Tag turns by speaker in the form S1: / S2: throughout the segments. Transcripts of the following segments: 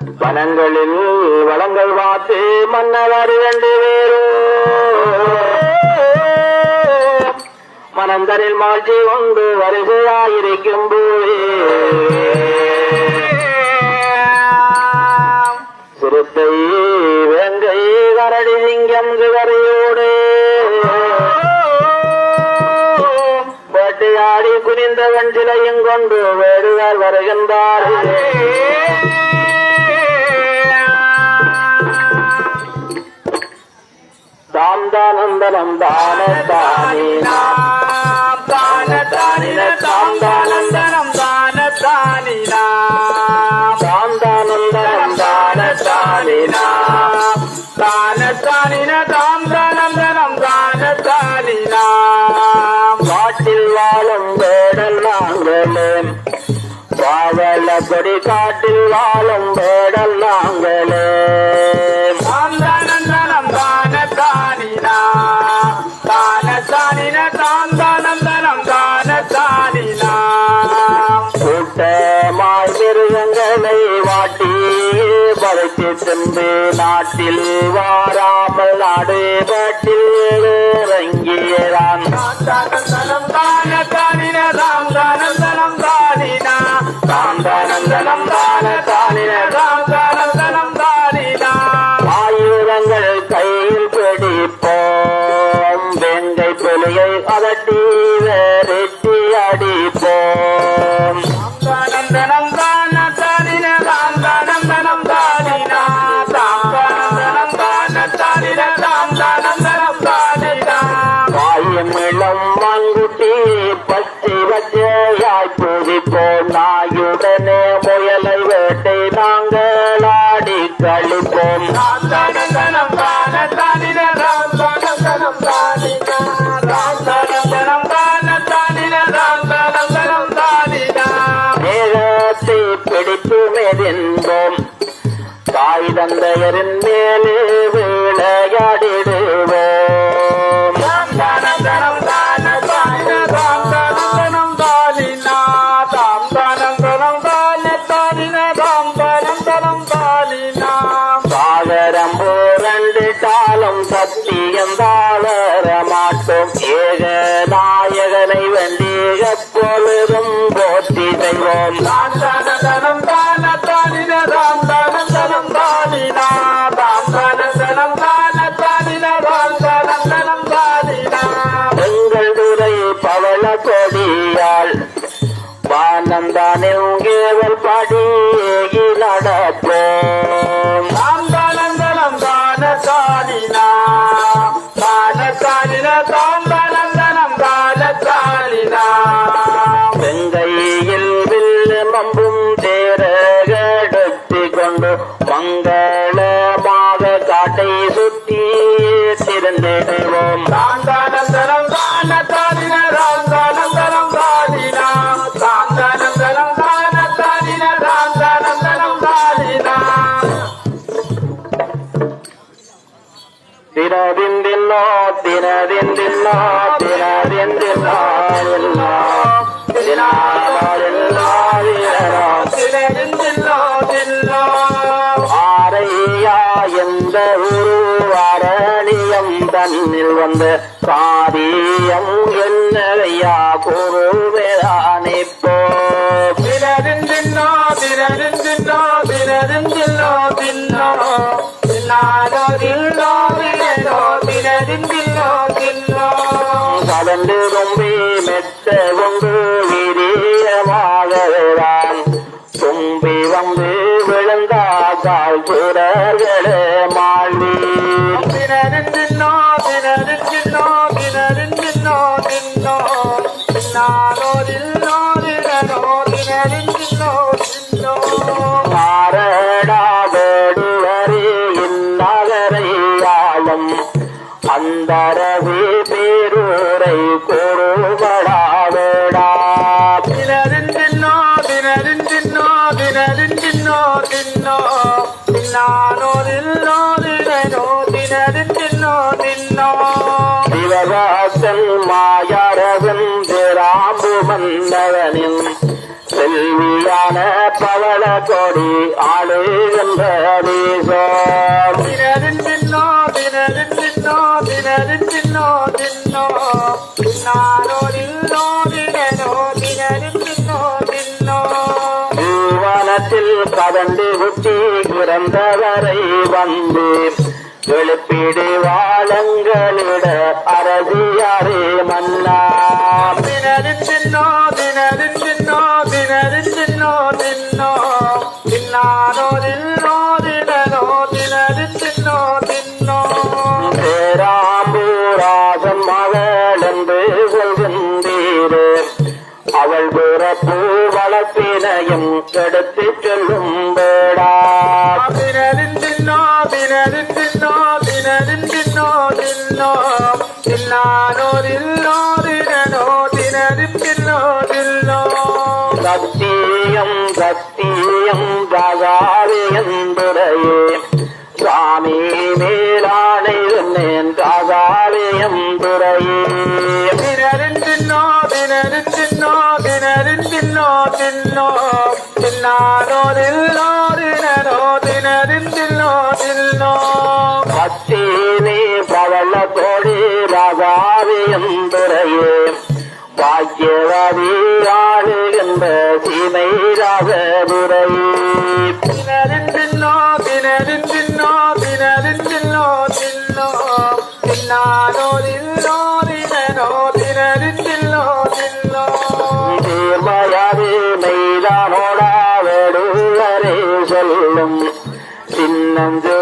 S1: வனங்களில் வளங்கள் வாத்து மன்னவர் இரண்டு பேரும் மனந்தரில் மாற்றி கொண்டு வருகையாயிருக்கும் போதே. சிறுத்தை வேங்கை கரடி சிங்கம் சிவரையோடு. வேட்டையாடி குனிந்தவன் சிலையும் கொண்டு வேடுகால் வருகின்றார்கள். தாம் தானந்தனம் தான தானே தான தானின தாம் தானந்தனம் தான தானினா தாம் தானந்தனம் தான தானினா தான தானின தாம் தானந்தனம் தான தானினா காட்டில் வாழும் வேடல் நாங்களே பாவல கொடி காட்டில் வாழும் வேடல் நாங்களே. நாட்டில் வாராமல் நாடு இறங்கியதான் தானந்தனம் தான தானின தாம் தானந்தனம் தானினா தாம் தான தானின தானினா ஆயுதங்கள் கையில் பிடிப்போம். வெங்கை புலியை அதட்டி வெட்டி அடிப்போம். மேகத்தை பிடித்து மெதிந்தோம் தாய் தந்தையரின் மேலே எப்பொழுதும் போற்றி செய்வோம் தானந்தனம் தான தானின தாம் தானந்தனம் தானினா. தாம் தானந்தனம் தான தானின தாம் தானந்தனம் தானினா. எங்கள் துறை பவள கொடியாள் வானந்தானில் கேவல் பாடி நடப்போம். காட்டை சுற்றி திறந்திடுவோம். தாந்தானந்தனம் தான தானின ராந்தானந்தனம் தானினா தன்னில் வந்து காரியம் என்னையா குருவேதானே போ தினதிந்தின்னோ தினதிந்தின்னோ தினதிந்தின்னோ தின்னோ தின்னாதோ தின்னோ தினோ தினதிந்தின்னோ தின்னோ கலந்து ரொம்பி மெத்த கொண்டு பேரூரை கூறுபடாவேடா தினதிந்தின்னோ தினதிந்தின்னோ தினதிந்தின்னோ தின்னோ தின்னானோ தின்னோ தினோ தினதிந்தின்னோ தின்னோ சிவகாசன் மாயரவன் திராம்பு மன்னவனின் செல்வியான பவள கொடி ஆளுகின்ற தேசம் கதண்டு குட்டி இறந்தவரை வந்து எழுப்பிடு வாழங்களிட அரசியாரே மன்னா.
S2: தினரின் தின்னோ தினரின்
S1: வளர்ப்பினையும் எடுத்து சொல்லும் பேடா
S2: தின்னோ நில்லோ தினோ தினரின் தின்னோ தின்னோ
S1: சத்தியம் சத்தியம் ஜகாவியந்துரையே சாமி மேலானை சொன்னேன் ஜகாவியந்துரையே
S2: தின்னோ
S1: பத்தீனி பவள கோடி ராகாவியந்துரையே பாக்கியவாதி ஆளுகின்ற சீமை ராகதுரையே
S2: தினரின் தின்னோ தினரின் தின்னோ தினரின்
S1: சின்னஞ்சொரு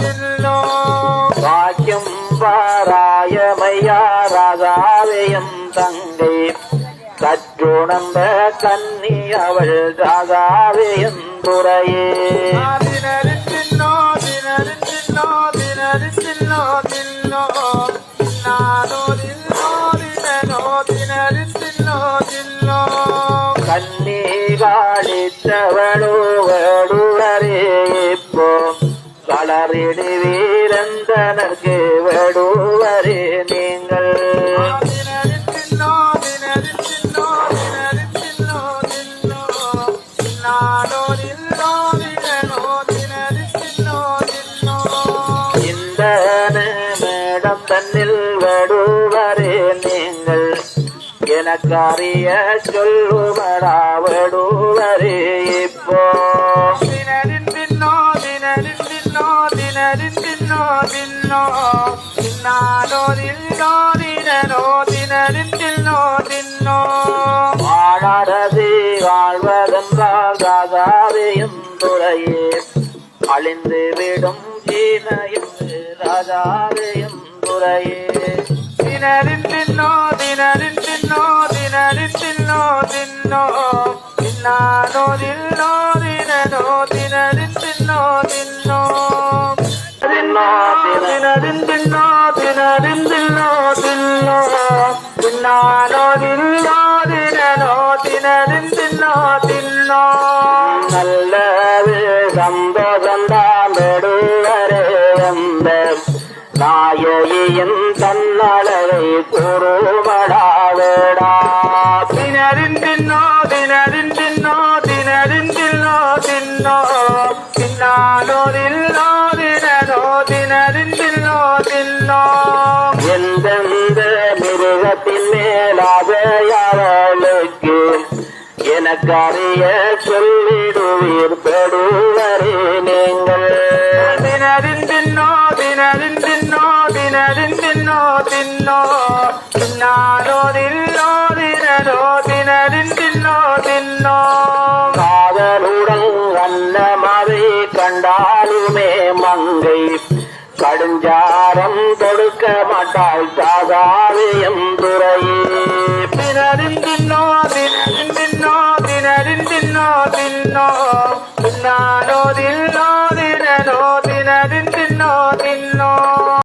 S2: தின்னோ
S1: வாக்கியம் வாராயமையா ராஜாவையும் தங்கை. கற்றுணர்ந்த கன்னி அவள் ராதாவையும் துறையே. கண்ணி காளித்தவளோ வேடுவரே இப்போ. களறிடு வீரந்தனர்க்கு வேடுவரே நீங்கள்.
S2: தினரின் தின்னோ தினரின் தின்னோ தினரின் தின்னோ தின்னோ தின்னாரோ நில்லோ தினோ தினரின் தின்னோ தின்னோ
S1: இந்த மேடம் தன்னில் வேடுவரே நீங்கள் எனக்கு அறிய சொல்லுவரா வேடுவரே இப்போ.
S2: தினரின் தின்னோ தினரின் தின்னோ. தினரின் தின்னோ தின்னோ தின்னாரோ நில்லோ தினோ தினரின் தின்னோ. தின்னோ
S1: ஆடாடது வாழ்வதென்றால் ராஜாவையும் துறையே அழிந்து விடும் சீனையும் ராஜாவையும் துறையே
S2: தினரின் தின்னோ தினரின் தின்னோ தினரின் தின்னோ தின்னோ தின்னாரோ நில்லோ
S1: என் தன்னளவை கூறுமடா வேடா
S2: தினரின்றின்னோ தின்னோ தினரின் தின்னோ. தினரின் தின்னோ தின்னோ தில்லோ தினோ தினரின் தின்னோ.
S1: எந்தெந்த மிருகத்தின் மேலாக அவளுக்கு என எனக்கறிய சொல்லிடுவீர் படுவரே நீங்கள்.
S2: தின்னானோதில்லோ தினோ தினரின் தின்னோ தின்னோ
S1: காதலுடன் வண்ணமதை கண்டாலுமே மங்கை. கடுஞ்சாரம் தொடுக்க மாட்டாள் தாகாவே துறையே
S2: பிறரின் தின்னோ தினரின் தின்னோ தினரின் தின்னோ தின்னோ தின்னானோதில்லோ தினோ தினரின் தின்னோ தின்னோ